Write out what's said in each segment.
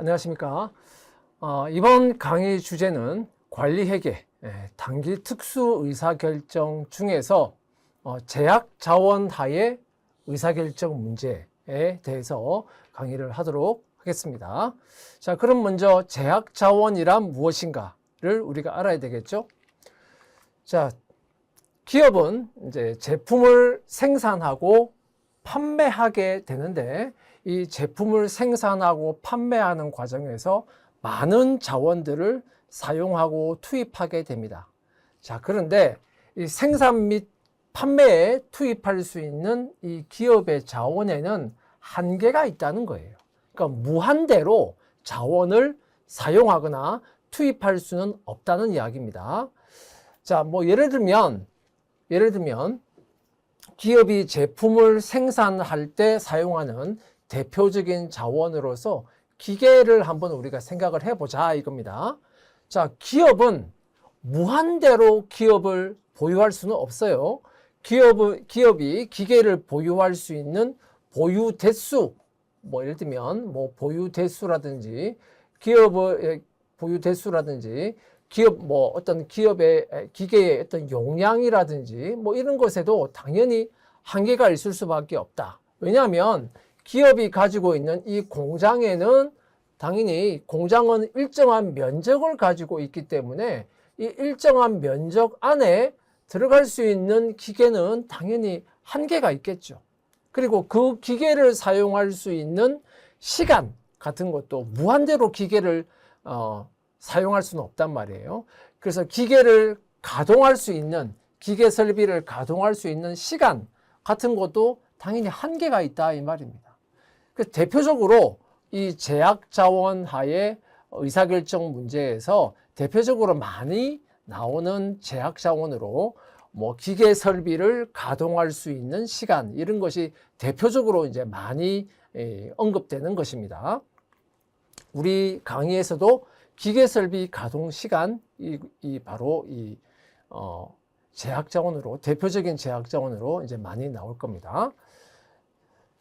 안녕하십니까. 어, 이번 강의 주제는 관리회계, 예, 단기 특수 의사결정 중에서 어, 제약 자원 하의 의사결정 문제에 대해서 강의를 하도록 하겠습니다. 자, 그럼 먼저 제약 자원이란 무엇인가를 우리가 알아야 되겠죠? 자, 기업은 이제 제품을 생산하고 판매하게 되는데 이 제품을 생산하고 판매하는 과정에서 많은 자원들을 사용하고 투입하게 됩니다. 자, 그런데 이 생산 및 판매에 투입할 수 있는 이 기업의 자원에는 한계가 있다는 거예요. 그러니까 무한대로 자원을 사용하거나 투입할 수는 없다는 이야기입니다. 자, 뭐 예를 들면 예를 들면 기업이 제품을 생산할 때 사용하는 대표적인 자원으로서 기계를 한번 우리가 생각을 해보자 이겁니다. 자, 기업은 무한대로 기업을 보유할 수는 없어요. 기업은, 기업이 기계를 보유할 수 있는 보유 대수, 뭐 예를 들면 뭐 보유 대수라든지 기업의 보유 대수라든지 기업 뭐 어떤 기업의 기계의 어떤 용량이라든지 뭐 이런 것에도 당연히 한계가 있을 수밖에 없다. 왜냐하면 기업이 가지고 있는 이 공장에는 당연히 공장은 일정한 면적을 가지고 있기 때문에 이 일정한 면적 안에 들어갈 수 있는 기계는 당연히 한계가 있겠죠. 그리고 그 기계를 사용할 수 있는 시간 같은 것도 무한대로 기계를 어, 사용할 수는 없단 말이에요. 그래서 기계를 가동할 수 있는 기계 설비를 가동할 수 있는 시간 같은 것도 당연히 한계가 있다 이 말입니다. 그 대표적으로 이 제약 자원 하에 의사결정 문제에서 대표적으로 많이 나오는 제약 자원으로 뭐 기계 설비를 가동할 수 있는 시간 이런 것이 대표적으로 이제 많이 언급되는 것입니다. 우리 강의에서도 기계 설비 가동 시간 이, 이 바로 이 어, 제약 자원으로 대표적인 제약 자원으로 이제 많이 나올 겁니다.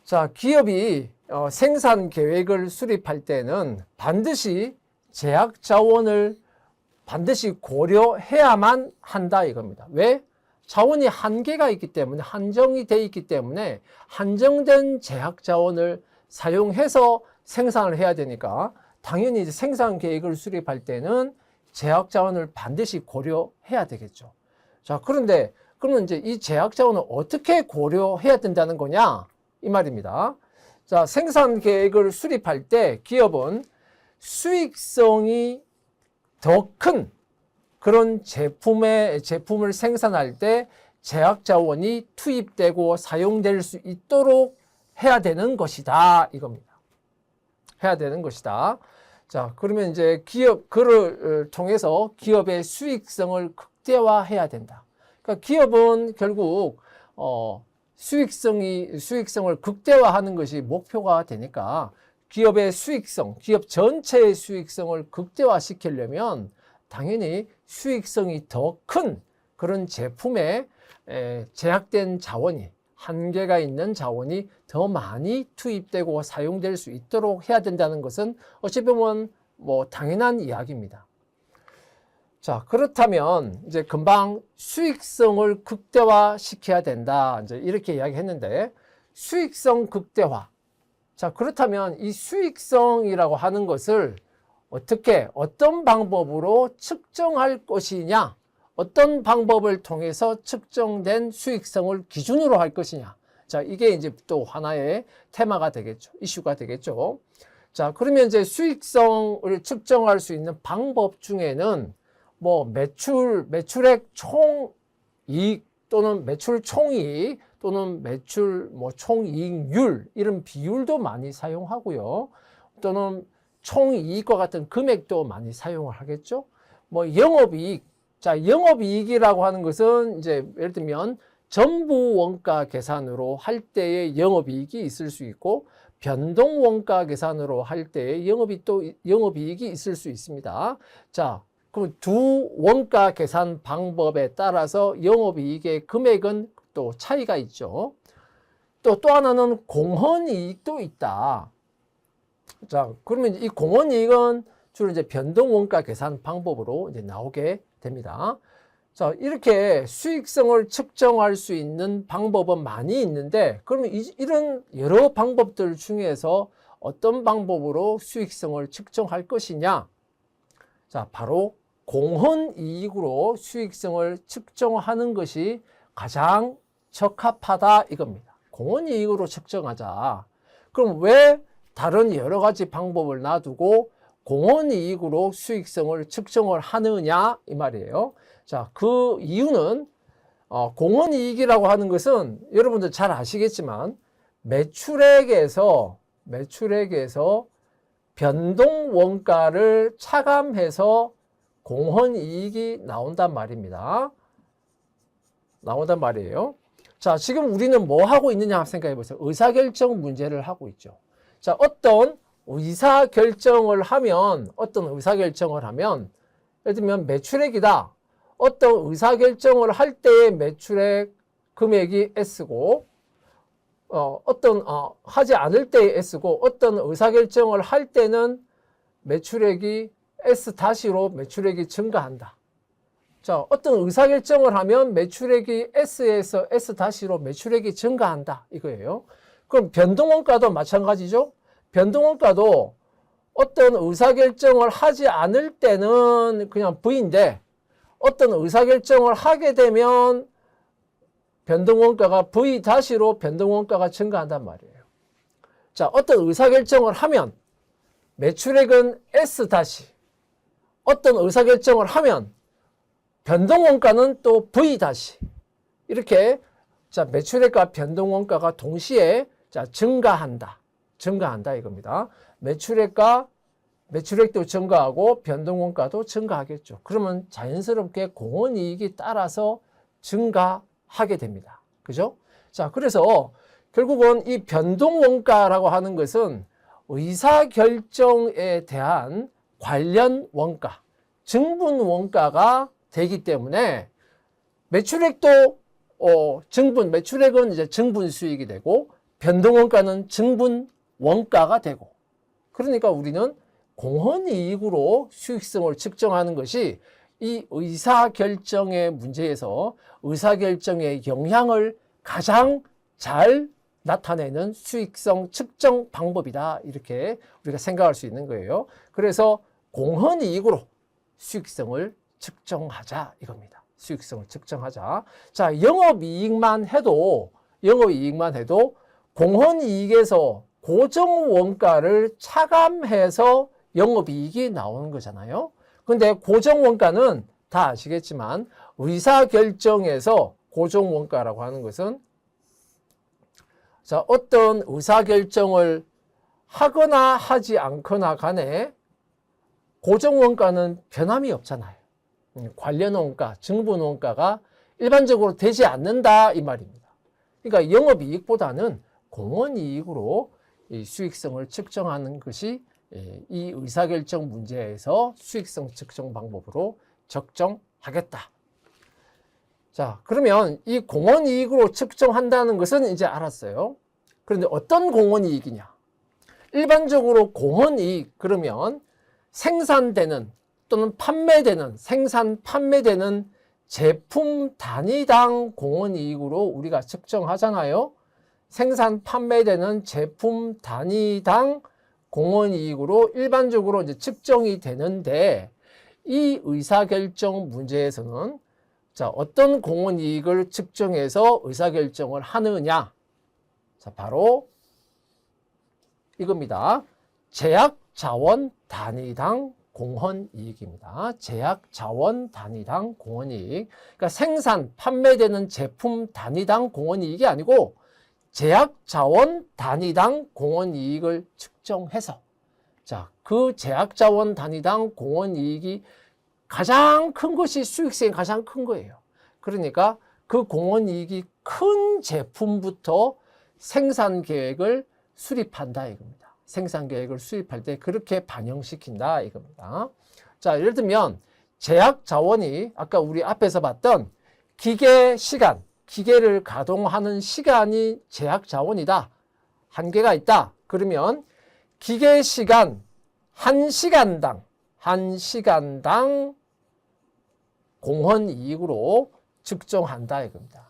자, 기업이 어, 생산 계획을 수립할 때는 반드시 제약 자원을 반드시 고려해야만 한다 이겁니다. 왜? 자원이 한계가 있기 때문에 한정이 돼 있기 때문에 한정된 제약 자원을 사용해서 생산을 해야 되니까 당연히 이제 생산 계획을 수립할 때는 제약 자원을 반드시 고려해야 되겠죠. 자, 그런데 그러면 이제 이 제약 자원을 어떻게 고려해야 된다는 거냐? 이 말입니다. 자, 생산 계획을 수립할 때 기업은 수익성이 더 큰 그런 제품의 제품을 생산할 때 제약 자원이 투입되고 사용될 수 있도록 해야 되는 것이다 이겁니다. 해야 되는 것이다. 자, 그러면 이제 기업 그를 통해서 기업의 수익성을 극대화해야 된다. 그러니까 기업은 결국 어 수익성이 수익성을 극대화하는 것이 목표가 되니까 기업의 수익성, 기업 전체의 수익성을 극대화시키려면 당연히 수익성이 더 큰 그런 제품에 제약된 자원이 한계가 있는 자원이 더 많이 투입되고 사용될 수 있도록 해야 된다는 것은 어찌 보면 뭐 당연한 이야기입니다. 자, 그렇다면 이제 금방 수익성을 극대화 시켜야 된다. 이제 이렇게 이야기했는데 수익성 극대화. 자, 그렇다면 이 수익성이라고 하는 것을 어떻게 어떤 방법으로 측정할 것이냐? 어떤 방법을 통해서 측정된 수익성을 기준으로 할 것이냐. 자, 이게 이제 또 하나의 테마가 되겠죠. 이슈가 되겠죠. 자, 그러면 이제 수익성을 측정할 수 있는 방법 중에는 뭐 매출, 매출액 총 이익 또는 매출 총이익 또는 매출 뭐 총이익률 이런 비율도 많이 사용하고요. 또는 총이익과 같은 금액도 많이 사용을 하겠죠. 뭐 영업이익 자, 영업이익이라고 하는 것은 이제 예를 들면 전부 원가 계산으로 할 때의 영업이익이 있을 수 있고 변동 원가 계산으로 할 때의 영업이 또 영업이익이 있을 수 있습니다. 자, 그럼 두 원가 계산 방법에 따라서 영업이익의 금액은 또 차이가 있죠. 또 또 하나는 공헌이익도 있다. 자, 그러면 이 공원 이익은 주로 이제 변동 원가 계산 방법으로 이제 나오게 됩니다. 자, 이렇게 수익성을 측정할 수 있는 방법은 많이 있는데, 그러면 이, 이런 여러 방법들 중에서 어떤 방법으로 수익성을 측정할 것이냐? 자, 바로 공헌 이익으로 수익성을 측정하는 것이 가장 적합하다 이겁니다. 공헌 이익으로 측정하자. 그럼 왜 다른 여러 가지 방법을 놔두고 공헌 이익으로 수익성을 측정을 하느냐 이 말이에요. 자, 그 이유는 어, 공헌 이익이라고 하는 것은 여러분들 잘 아시겠지만 매출액에서 매출액에서 변동 원가를 차감해서 공헌 이익이 나온단 말입니다. 나온단 말이에요. 자, 지금 우리는 뭐 하고 있느냐 생각해 보세요. 의사결정 문제를 하고 있죠. 자, 어떤 의사결정을 하면, 어떤 의사결정을 하면, 예를 들면 매출액이다. 어떤 의사결정을 할 때의 매출액 금액이 S고, 어, 어떤, 어, 하지 않을 때의 S고, 어떤 의사결정을 할 때는 매출액이 S 다시로 매출액이 증가한다. 자, 어떤 의사결정을 하면 매출액이 S에서 S 다시로 매출액이 증가한다. 이거예요. 그럼 변동원가도 마찬가지죠. 변동원가도 어떤 의사결정을 하지 않을 때는 그냥 V인데 어떤 의사결정을 하게 되면 변동원가가 V 다시로 변동원가가 증가한단 말이에요. 자, 어떤 의사결정을 하면 매출액은 S 다시 어떤 의사결정을 하면 변동원가는 또 V 다시 이렇게 자 매출액과 변동원가가 동시에 자 증가한다. 증가한다 이겁니다. 매출액과 매출액도 증가하고 변동원가도 증가하겠죠. 그러면 자연스럽게 공원이익이 따라서 증가 하게 됩니다. 그죠? 자 그래서 결국은 이 변동 원가라고 하는 것은 의사 결정에 대한 관련 원가 증분 원가가 되기 때문에 매출액도 어, 증분, 매출액은 이제 증분 수익이 되고 변동 원가는 증분 원가가 되고 그러니까 우리는 공헌 이익으로 수익성을 측정하는 것이 이 의사결정의 문제에서 의사결정의 영향을 가장 잘 나타내는 수익성 측정 방법이다. 이렇게 우리가 생각할 수 있는 거예요. 그래서 공헌이익으로 수익성을 측정하자 이겁니다. 수익성을 측정하자. 자, 영업이익만 해도 영업이익만 해도 공헌이익에서 고정 원가를 차감해서 영업이익이 나오는 거잖아요. 근데 고정 원가는 다 아시겠지만 의사결정에서 고정 원가라고 하는 것은 자, 어떤 의사결정을 하거나 하지 않거나 간에 고정 원가는 변함이 없잖아요. 음, 관련 원가, 증분 원가가 일반적으로 되지 않는다 이 말입니다. 그러니까 영업이익보다는 공원이익으로 이 수익성을 측정하는 것이 예, 이 의사결정 문제에서 수익성 측정 방법으로 적정하겠다. 자, 그러면 이 공원 이익으로 측정한다는 것은 이제 알았어요. 그런데 어떤 공원 이익이냐? 일반적으로 공원 이익 그러면 생산되는 또는 판매되는 생산 판매되는 제품 단위당 공원 이익으로 우리가 측정하잖아요. 생산 판매되는 제품 단위당 공원 이익으로 일반적으로 이제 측정이 되는데 이 의사결정 문제에서는 자 어떤 공원 이익을 측정해서 의사결정을 하느냐 자 바로 이겁니다. 제약 자원 단위당 공헌 이익입니다. 제약 자원 단위당 공헌 이익. 그러니까 생산, 판매되는 제품 단위당 공헌 이익이 아니고 제약 자원 단위당 공헌 이익을 측정해서 자, 그 제약 자원 단위당 공헌 이익이 가장 큰 것이 수익성이 가장 큰 거예요. 그러니까 그 공헌 이익이 큰 제품부터 생산 계획을 수립한다 이겁니다. 생산 계획을 수립할 때 그렇게 반영시킨다 이겁니다. 자, 예를 들면 제약 자원이 아까 우리 앞에서 봤던 기계 시간, 기계를 가동하는 시간이 제약 자원이다. 한계가 있다. 그러면 기계 시간 1시간당 1시간당 공헌 이익으로 측정한다 이겁니다.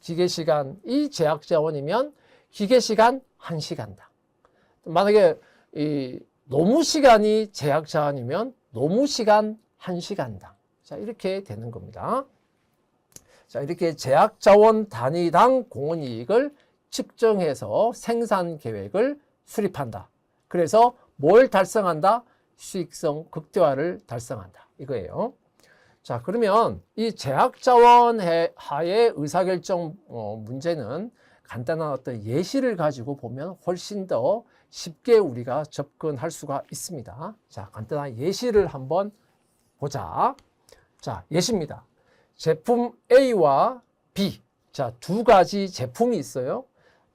기계 시간이 제약 자원이면 기계 시간 1시간당. 만약에 이 노무 시간이 제약 자원이면 노무 시간 1시간당. 자, 이렇게 되는 겁니다. 자, 이렇게 제약 자원 단위당 공헌 이익을 측정해서 생산 계획을 수립한다. 그래서 뭘 달성한다? 수익성 극대화를 달성한다. 이거예요. 자, 그러면 이 제약 자원 하의 의사결정 어, 문제는 간단한 어떤 예시를 가지고 보면 훨씬 더 쉽게 우리가 접근할 수가 있습니다. 자, 간단한 예시를 한번 보자. 자, 예시입니다. 제품 A와 B. 자, 두 가지 제품이 있어요.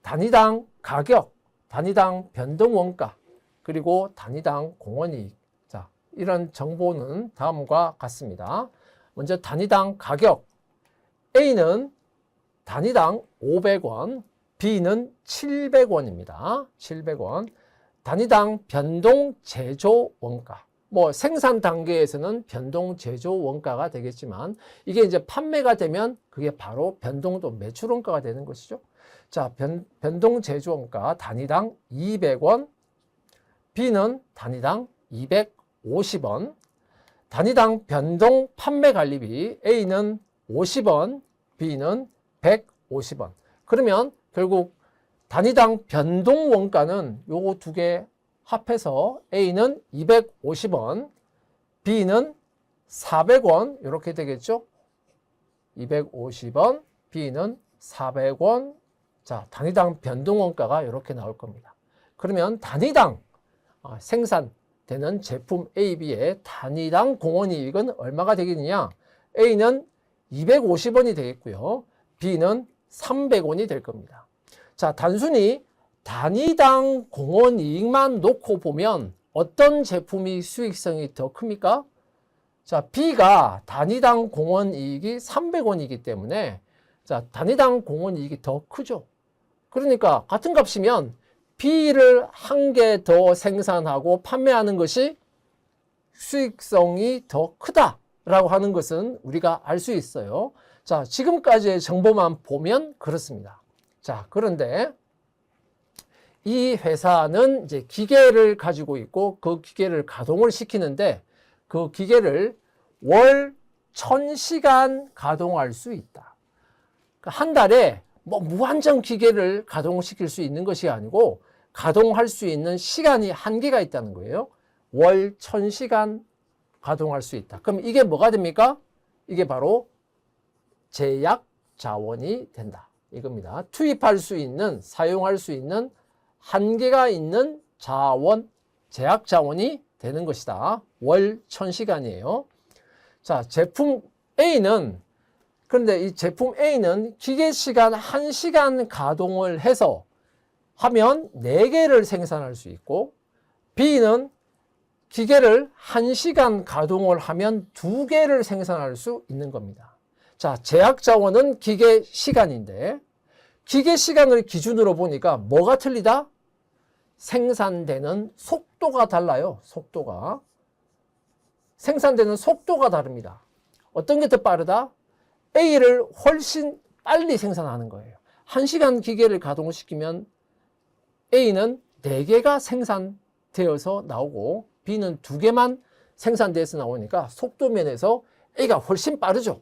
단위당 가격, 단위당 변동 원가, 그리고 단위당 공원이익. 자, 이런 정보는 다음과 같습니다. 먼저 단위당 가격. A는 단위당 500원, B는 700원입니다. 700원. 단위당 변동 제조 원가. 뭐 생산 단계에서는 변동 제조 원가가 되겠지만 이게 이제 판매가 되면 그게 바로 변동도 매출 원가가 되는 것이죠. 자, 변, 변동 제조 원가 단위당 200원, B는 단위당 250원, 단위당 변동 판매 관리비 A는 50원, B는 150원. 그러면 결국 단위당 변동 원가는 요거 두 개 합해서 A는 250원, B는 400원 이렇게 되겠죠? 250원, B는 400원. 자, 단위당 변동 원가가 이렇게 나올 겁니다. 그러면 단위당 아, 생산되는 제품 A, B의 단위당 공원이익은 얼마가 되겠느냐? A는 250원이 되겠고요. B는 300원이 될 겁니다. 자, 단순히 단위당 공원 이익만 놓고 보면 어떤 제품이 수익성이 더 큽니까? 자, B가 단위당 공원 이익이 300원이기 때문에 자, 단위당 공원 이익이 더 크죠. 그러니까 같은 값이면 B를 한 개 더 생산하고 판매하는 것이 수익성이 더 크다라고 하는 것은 우리가 알 수 있어요. 자, 지금까지의 정보만 보면 그렇습니다. 자, 그런데 이 회사는 이제 기계를 가지고 있고 그 기계를 가동을 시키는데 그 기계를 월 1000시간 가동할 수 있다. 그러니까 한 달에 뭐 무한정 기계를 가동시킬 수 있는 것이 아니고 가동할 수 있는 시간이 한계가 있다는 거예요. 월 1000시간 가동할 수 있다. 그럼 이게 뭐가 됩니까? 이게 바로 제약 자원이 된다. 이겁니다. 투입할 수 있는, 사용할 수 있는 한계가 있는 자원, 제약 자원이 되는 것이다. 월 1000시간이에요. 자, 제품 A는 그런데 이 제품 A는 기계 시간 1시간 가동을 해서 하면 4개를 생산할 수 있고 B는 기계를 1시간 가동을 하면 2개를 생산할 수 있는 겁니다. 자, 제약 자원은 기계 시간인데 기계 시간을 기준으로 보니까 뭐가 틀리다? 생산되는 속도가 달라요. 속도가. 생산되는 속도가 다릅니다. 어떤 게 더 빠르다? A를 훨씬 빨리 생산하는 거예요. 1시간 기계를 가동시키면 A는 4개가 생산되어서 나오고 B는 2개만 생산돼서 나오니까 속도 면에서 A가 훨씬 빠르죠.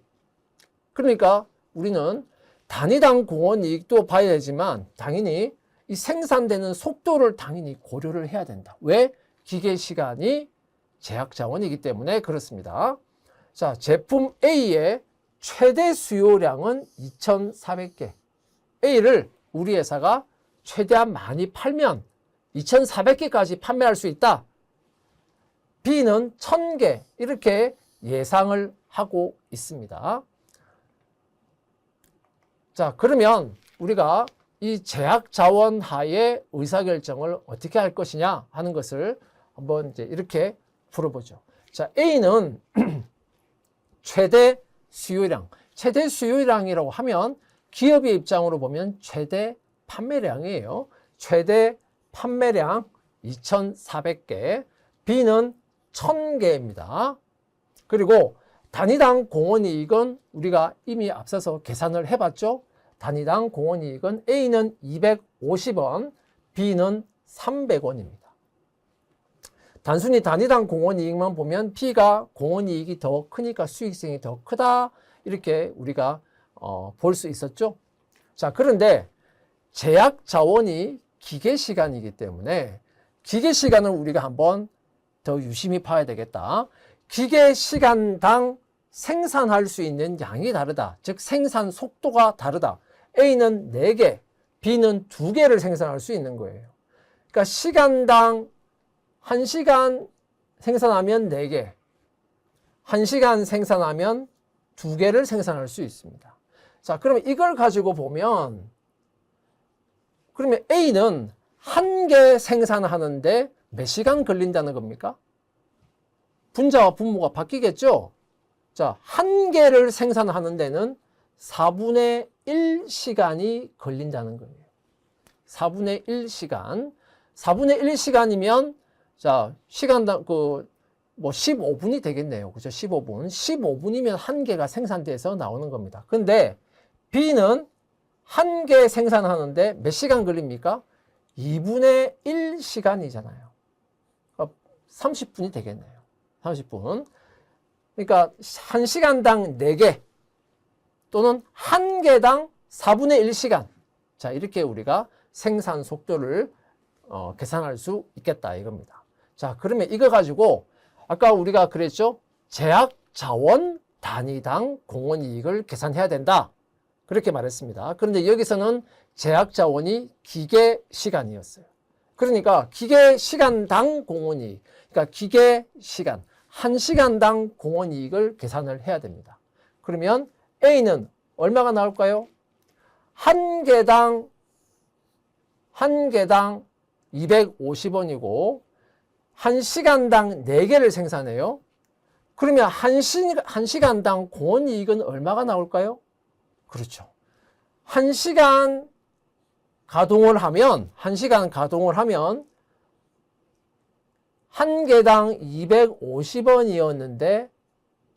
그러니까 우리는 단위당 공원 이익도 봐야 되지만 당연히 이 생산되는 속도를 당연히 고려를 해야 된다. 왜? 기계 시간이 제약 자원이기 때문에 그렇습니다. 자, 제품 A의 최대 수요량은 2,400개. A를 우리 회사가 최대한 많이 팔면 2,400개까지 판매할 수 있다. B는 1,000개 이렇게 예상을 하고 있습니다. 자, 그러면 우리가 이 제약 자원 하에 의사결정을 어떻게 할 것이냐 하는 것을 한번 이제 이렇게 풀어보죠. 자, A는 최대 수요량, 최대 수요량이라고 하면 기업의 입장으로 보면 최대 판매량이에요. 최대 판매량 2,400개, B는 1,000개입니다. 그리고 단위당 공원이익은 우리가 이미 앞서서 계산을 해봤죠. 단위당 공원이익은 A는 250원, B는 300원입니다. 단순히 단위당 공원이익만 보면 B가 공원이익이 더 크니까 수익성이 더 크다 이렇게 우리가 어, 볼 수 있었죠. 자 그런데 제약 자원이 기계 시간이기 때문에 기계 시간을 우리가 한번 더 유심히 봐야 되겠다. 기계 시간당 생산할 수 있는 양이 다르다. 즉 생산 속도가 다르다. A는 4개, B는 2개를 생산할 수 있는 거예요. 그러니까 시간당 1시간 생산하면 4개, 1시간 생산하면 2개를 생산할 수 있습니다. 자, 그러면 이걸 가지고 보면 그러면 A는 한 개 생산하는데 몇 시간 걸린다는 겁니까? 분자와 분모가 바뀌겠죠? 자, 한 개를 생산하는 데는 4분의 1시간이 걸린다는 거예요. 4분의 1시간. 4분의 1시간이면 자, 시간당 그 뭐 15분이 되겠네요. 그죠? 15분. 15분이면 한 개가 생산돼서 나오는 겁니다. 근데 B는 한 개 생산하는데 몇 시간 걸립니까? 2분의 1시간이잖아요. 30분이 되겠네요. 30분. 그러니까 1시간당 4개 또는 1개당 4분의 1시간. 자, 이렇게 우리가 생산 속도를 어, 계산할 수 있겠다 이겁니다. 자, 그러면 이거 가지고 아까 우리가 그랬죠? 제약 자원 단위당 공원 이익을 계산해야 된다. 그렇게 말했습니다. 그런데 여기서는 제약 자원이 기계 시간이었어요. 그러니까 기계 시간당 공원 이익, 그러니까 기계 시간, 한 시간당 공원 이익을 계산을 해야 됩니다. 그러면 A는 얼마가 나올까요? 한 개당 한 개당 250원이고 한 시간당 4개를 생산해요. 그러면 한, 시, 한 시간당 공원 이익은 얼마가 나올까요? 그렇죠. 한 시간 가동을 하면, 한 시간 가동을 하면, 한 개당 250원이었는데,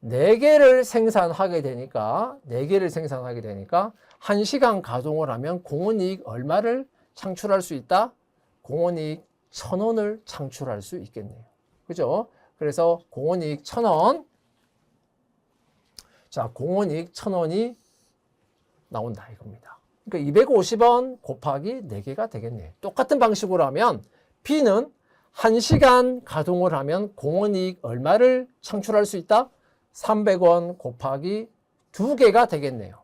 4개를 생산하게 되니까, 4개를 생산하게 되니까, 한 시간 가동을 하면 공원이익 얼마를 창출할 수 있다? 공원이익 1000원을 창출할 수 있겠네요. 그죠? 그래서 공원이익 1000원. 자, 공원이익 1000원이 나온다 이겁니다. 그러니까 250원 곱하기 4개가 되겠네요. 똑같은 방식으로 하면 B는 1시간 가동을 하면 공원이익 얼마를 창출할 수 있다? 300원 곱하기 2개가 되겠네요.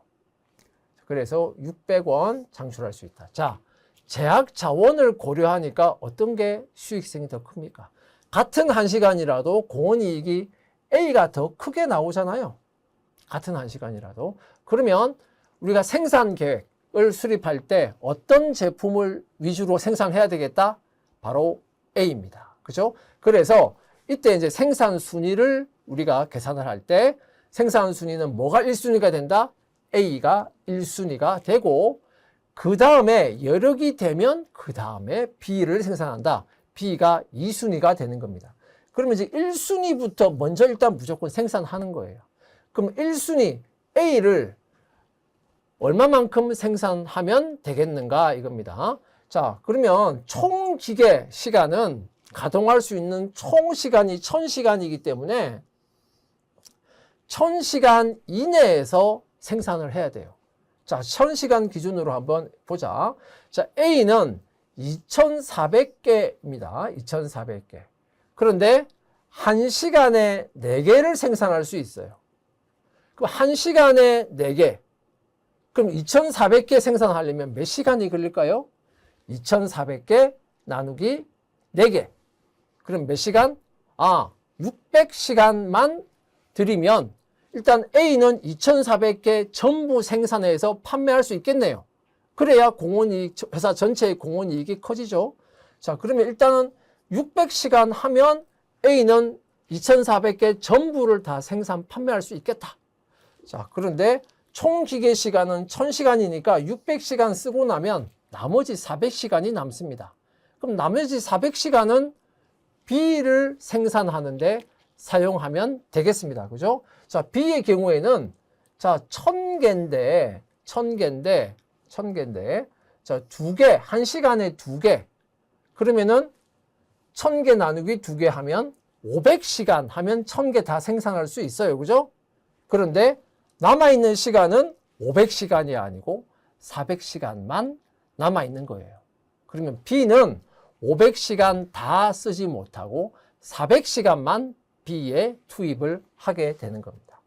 그래서 600원 창출할 수 있다. 자, 제약 자원을 고려하니까 어떤 게 수익성이 더 큽니까? 같은 1시간이라도 공원이익이 A가 더 크게 나오잖아요. 같은 1시간이라도. 그러면 우리가 생산 계획을 수립할 때 어떤 제품을 위주로 생산해야 되겠다? 바로 A입니다. 그죠? 그래서 이때 이제 생산 순위를 우리가 계산을 할 때 생산 순위는 뭐가 1순위가 된다? A가 1순위가 되고 그 다음에 여력이 되면 그 다음에 B를 생산한다. B가 2순위가 되는 겁니다. 그러면 이제 1순위부터 먼저 일단 무조건 생산하는 거예요. 그럼 1순위 A를 얼마만큼 생산하면 되겠는가 이겁니다. 자, 그러면 총 기계 시간은 가동할 수 있는 총 시간이 1000시간이기 때문에 1000시간 이내에서 생산을 해야 돼요. 자, 1000시간 기준으로 한번 보자. 자, A는 2400개입니다. 2400개. 그런데 1시간에 4개를 생산할 수 있어요. 그럼 1시간에 4개. 그럼 2400개 생산하려면 몇 시간이 걸릴까요? 2400개 나누기 4개. 그럼 몇 시간? 아, 600시간만 들이면 일단 A는 2,400개 전부 생산해서 판매할 수 있겠네요. 그래야 공원이익, 회사 전체의 공원이익이 커지죠. 자, 그러면 일단은 600시간 하면 A는 2,400개 전부를 다 생산, 판매할 수 있겠다. 자, 그런데 총 기계 시간은 1000시간이니까 600시간 쓰고 나면 나머지 400시간이 남습니다. 그럼 나머지 400시간은 B를 생산하는데 사용하면 되겠습니다. 그죠? 자, B의 경우에는 자, 1000개인데 1000개인데 1000개인데 자, 두 개, 한 시간에 두 개. 그러면은 1000개 나누기 두 개 하면 500시간 하면 1000개 다 생산할 수 있어요. 그죠? 그런데 남아있는 시간은 500시간이 아니고 400시간만 남아있는 거예요. 그러면 B는 500시간 다 쓰지 못하고 400시간만 B에 투입을 하게 되는 겁니다.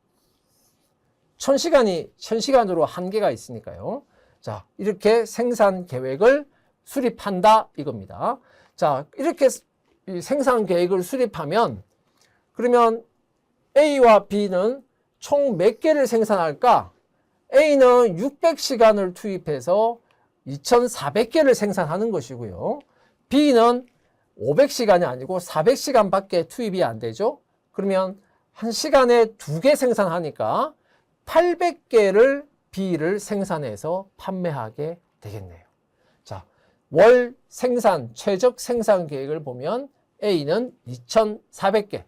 1000시간이 1000시간으로 한계가 있으니까요. 자, 이렇게 생산 계획을 수립한다 이겁니다. 자, 이렇게 이 생산 계획을 수립하면 그러면 A와 B는 총 몇 개를 생산할까? A는 600시간을 투입해서 2400개를 생산하는 것이고요. B는 500시간이 아니고 400시간밖에 투입이 안 되죠. 그러면 한 시간에 두 개 생산하니까 800개를 B를 생산해서 판매하게 되겠네요. 자, 월 생산, 최적 생산 계획을 보면 A는 2,400개,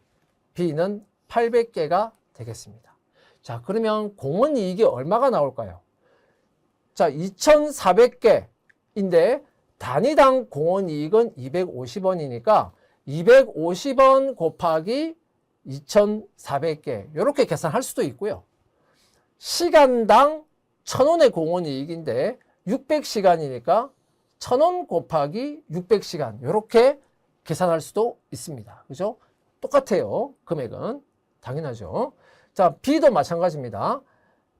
B는 800개가 되겠습니다. 자, 그러면 공원 이익이 얼마가 나올까요? 자, 2,400개인데 단위당 공원 이익은 250원이니까 250원 곱하기 2,400개 이렇게 계산할 수도 있고요. 시간당 1,000원의 공원 이익인데 600시간이니까 1,000원 곱하기 600시간 이렇게 계산할 수도 있습니다. 그죠? 똑같아요. 금액은 당연하죠. 자, B도 마찬가지입니다.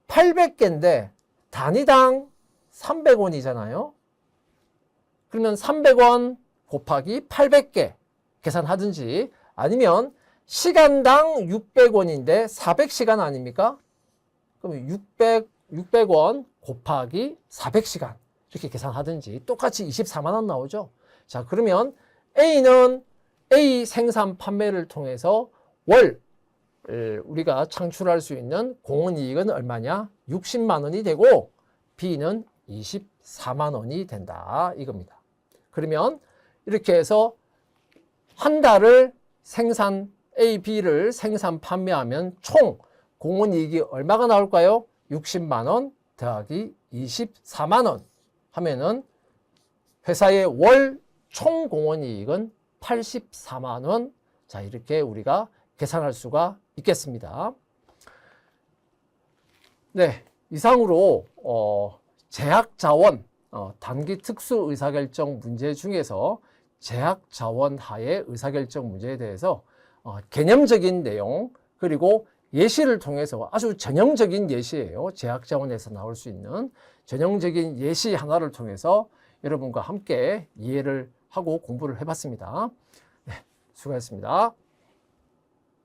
800개인데 단위당 300원이잖아요. 그러면 300원 곱하기 800개 계산하든지 아니면 시간당 600원인데 400시간 아닙니까? 그러면 600, 600원 곱하기 400시간 이렇게 계산하든지 똑같이 24만 원 나오죠. 자, 그러면 A는 A 생산 판매를 통해서 월 우리가 창출할 수 있는 공원 이익은 얼마냐? 60만 원이 되고 B는 24만 원이 된다 이겁니다. 그러면 이렇게 해서 한 달을 생산 A, B를 생산 판매하면 총 공원 이익이 얼마가 나올까요? 60만 원 더하기 24만 원 하면은 회사의 월 총 공원 이익은 84만 원. 자, 이렇게 우리가 계산할 수가 있겠습니다. 네, 이상으로 어, 제약 자원 어, 단기 특수 의사결정 문제 중에서 제약 자원 하의 의사결정 문제에 대해서 어, 개념적인 내용 그리고 예시를 통해서 아주 전형적인 예시예요. 제약 자원에서 나올 수 있는 전형적인 예시 하나를 통해서 여러분과 함께 이해를 하고 공부를 해봤습니다. 네, 수고하셨습니다.